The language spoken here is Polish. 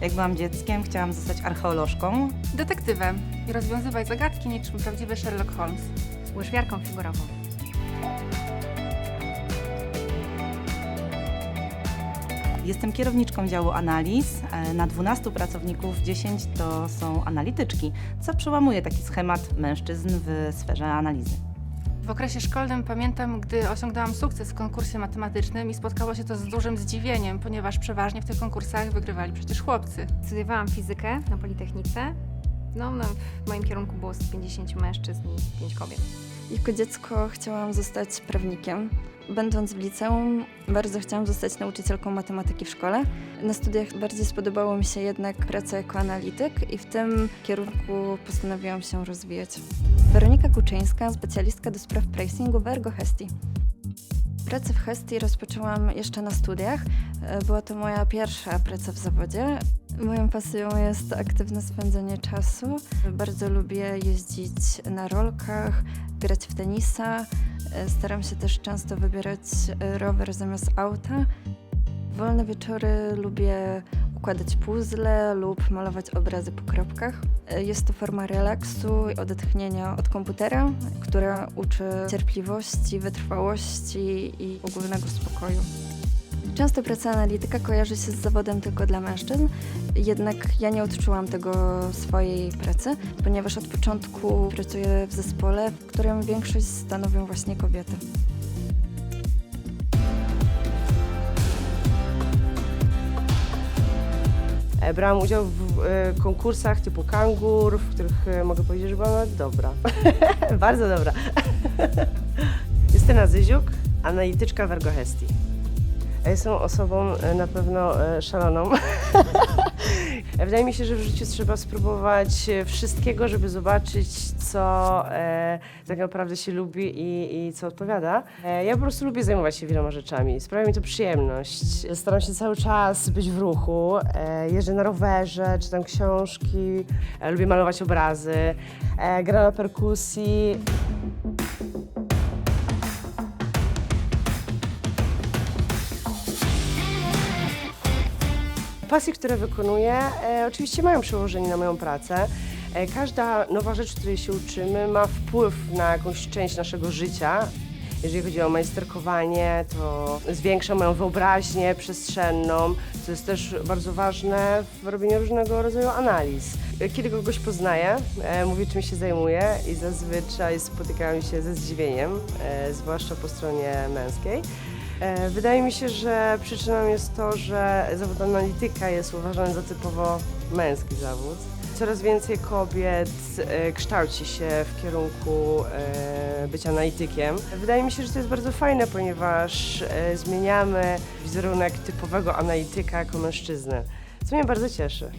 Jak byłam dzieckiem, chciałam zostać archeolożką. Detektywem i rozwiązywać zagadki niczym prawdziwy Sherlock Holmes. łyżwiarką figurową. Jestem kierowniczką działu analiz. E, Na 12 pracowników 10 to są analityczki, co przełamuje taki schemat mężczyzn w sferze analizy. W okresie szkolnym pamiętam, gdy osiągnęłam sukces w konkursie matematycznym i spotkało się to z dużym zdziwieniem, ponieważ przeważnie w tych konkursach wygrywali przecież chłopcy. Studiowałam fizykę na Politechnice. No, no, w moim kierunku było z 50 mężczyzn i 5 kobiet. Jako dziecko chciałam zostać prawnikiem. Będąc w liceum, bardzo chciałam zostać nauczycielką matematyki w szkole. Na studiach bardziej spodobało mi się jednak praca jako analityk i w tym kierunku postanowiłam się rozwijać. Weronika Kuczyńska, specjalistka do spraw pricingu w Ergo Hesti. Pracę w Hesti rozpoczęłam jeszcze na studiach. E, Była to moja pierwsza praca w zawodzie. Moją pasją jest aktywne spędzanie czasu. Bardzo lubię jeździć na rolkach, grać w tenisa. Staram się też często wybierać rower zamiast auta. W Wolne wieczory lubię układać puzzle lub malować obrazy po kropkach. Jest to forma relaksu i odetchnienia od komputera, która uczy cierpliwości, wytrwałości i ogólnego spokoju. Często praca analityka kojarzy się z zawodem tylko dla mężczyzn, jednak ja nie odczułam tego swojej pracy, ponieważ od początku pracuję w zespole, w którym większość stanowią właśnie kobiety. E, Brałam udział w e, konkursach typu Kangur, w których e, mogę powiedzieć, że byłam dobra. Bardzo dobra. Justyna Zyziuk, analityczka w Ergo Jestem osobą e, na pewno e, szaloną. Wydaje mi się, że w życiu trzeba spróbować e, wszystkiego, żeby zobaczyć, co e, tak naprawdę się lubi i, i co odpowiada. E, ja po prostu lubię zajmować się wieloma rzeczami. Sprawia mi to przyjemność. Staram się cały czas być w ruchu. E, jeżdżę na rowerze, czytam książki, e, lubię malować obrazy, e, na perkusji. Pasje, które wykonuję, e, oczywiście mają przełożenie na moją pracę. E, każda nowa rzecz, której się uczymy, ma wpływ na jakąś część naszego życia. Jeżeli chodzi o majsterkowanie, to zwiększa moją wyobraźnię przestrzenną, co jest też bardzo ważne w robieniu różnego rodzaju analiz. Kiedy kogoś poznaję, e, mówię czym się zajmuję i zazwyczaj spotykam się ze zdziwieniem, e, zwłaszcza po stronie męskiej. E, Wydaje mi się, że przyczyną jest to, że zawód analityka jest uważany za typowo męski zawód. Coraz więcej kobiet e, kształci się w kierunku e, bycia analitykiem. Wydaje mi się, że to jest bardzo fajne, ponieważ e, zmieniamy wizerunek typowego analityka jako mężczyzny, co mnie bardzo cieszy.